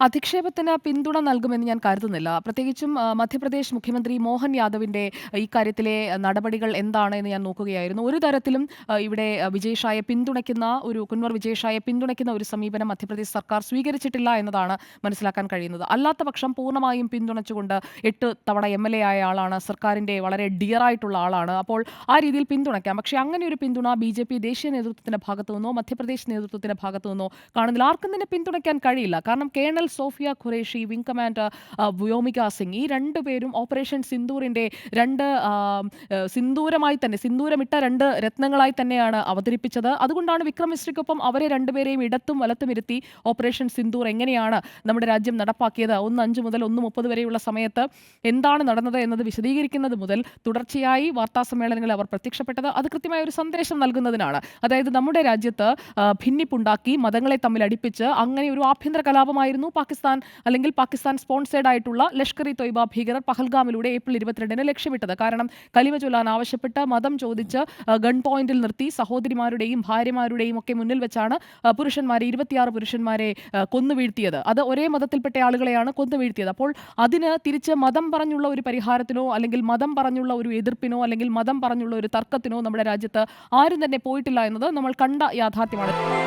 അധിക്ഷേപത്തിന് പിന്തുണ നൽകുമെന്ന് ഞാൻ കരുതുന്നില്ല. പ്രത്യേകിച്ചും മധ്യപ്രദേശ് മുഖ്യമന്ത്രി മോഹൻ യാദവിന്റെ ഇക്കാര്യത്തിലെ നടപടികൾ എന്താണ് എന്ന് ഞാൻ നോക്കുകയായിരുന്നു. ഒരു തരത്തിലും ഇവിടെ ആ, പിന്തുണയ്ക്കുന്ന ഒരു കുൻവർ വിജയ്ഷായെ പിന്തുണയ്ക്കുന്ന ഒരു സമീപനം മധ്യപ്രദേശ് സർക്കാർ സ്വീകരിച്ചിട്ടില്ല എന്നതാണ് മനസ്സിലാക്കാൻ കഴിയുന്നത്. അല്ലാത്ത പക്ഷം പൂർണമായും പിന്തുണച്ചുകൊണ്ട് എട്ട് തവണ എം എൽ എ ആയ ആളാണ് സർക്കാരിന്റെ വളരെ ഡിയറായിട്ടുള്ള ആളാണ്. അപ്പോൾ ആ രീതിയിൽ പിന്തുണയ്ക്കാം. പക്ഷേ അങ്ങനെ ഒരു പിന്തുണ ബി ജെ പി ദേശീയ നേതൃത്വത്തിന്റെ ഭാഗത്തു നിന്നോ മധ്യപ്രദേശ് നേതൃത്വത്തിന്റെ ഭാഗത്തു നിന്നോ കാണുന്നില്ല. ആർക്കും തന്നെ പിന്തുണയ്ക്കാൻ കഴിയില്ല. കാരണം colonel Sofiya Qureshi wing commander Vyomika Singh. ഈ രണ്ടുപേരും ഓപ്പറേഷൻ സിന്ദൂറിന്റെ രണ്ട് സിന്ദൂരമായി തന്നെ സിന്ദൂരമിട്ട രണ്ട് രത്നങ്ങളായി തന്നെയാണ് അവതരിപ്പിച്ചത്. അതുകൊണ്ടാണ് വിക്രം മിശ്രയ്ക്കൊപ്പം അവരെ രണ്ടുപേരെയും ഇടത്തും വലത്തും ഇരുത്തി ഓപ്പറേഷൻ സിന്ദൂർ എങ്ങനെയാണ് നമ്മുടെ രാജ്യം നടപ്പാക്കിയത്? ഒന്ന് അഞ്ച് മുതൽ ഒന്ന് മുപ്പത് വരെയുള്ള സമയത്ത് എന്താണ് നടന്നത് എന്നത് വിശദീകരിക്കുന്നത് മുതൽ തുടർച്ചയായി വാർത്താ സമ്മേളനങ്ങളിൽ അവർ പ്രത്യക്ഷപ്പെട്ടത്. അത് കൃത്യമായ ഒരു സന്ദേശം നൽകുന്നതിനാണ്. അതായത് നമ്മുടെ രാജ്യത്ത് ഭിന്നിപ്പുണ്ടാക്കി മതങ്ങളെ തമ്മിൽ അടുപ്പിച്ച് അങ്ങനെ ഒരു ആഭ്യന്തര കലാപമായിരുന്നു. പാകിസ്ഥാൻ അല്ലെങ്കിൽ പാകിസ്ഥാൻ സ്പോൺസേഡ് ആയിട്ടുള്ള ലഷ്കർ ഇ തൊയ്ബ ഭീകരർ പഹൽഗാമിലൂടെ ഏപ്രിൽ ഇരുപത്തിരണ്ടിന് ലക്ഷ്യമിട്ടത്. കാരണം കലിമ ചൊല്ലാൻ ആവശ്യപ്പെട്ട് മതം ചോദിച്ച് ഗൺ പോയിന്റിൽ നിർത്തി സഹോദരിമാരുടെയും ഭാര്യമാരുടെയും ഒക്കെ മുന്നിൽ വെച്ചാണ് പുരുഷന്മാരെ ഇരുപത്തിയാറ് പുരുഷന്മാരെ കൊന്നു വീഴ്ത്തിയത്. അത് ഒരേ മതത്തിൽപ്പെട്ട ആളുകളെയാണ് കൊന്നു വീഴ്ത്തിയത്. അപ്പോൾ അതിന് തിരിച്ച് മതം പറഞ്ഞുള്ള ഒരു പരിഹാരത്തിനോ അല്ലെങ്കിൽ മതം പറഞ്ഞുള്ള ഒരു എതിർപ്പിനോ അല്ലെങ്കിൽ മതം പറഞ്ഞുള്ള ഒരു തർക്കത്തിനോ നമ്മുടെ രാജ്യത്ത് ആരും തന്നെ പോയിട്ടില്ല എന്നത് നമ്മൾ കണ്ട യാഥാർത്ഥ്യമാണ്.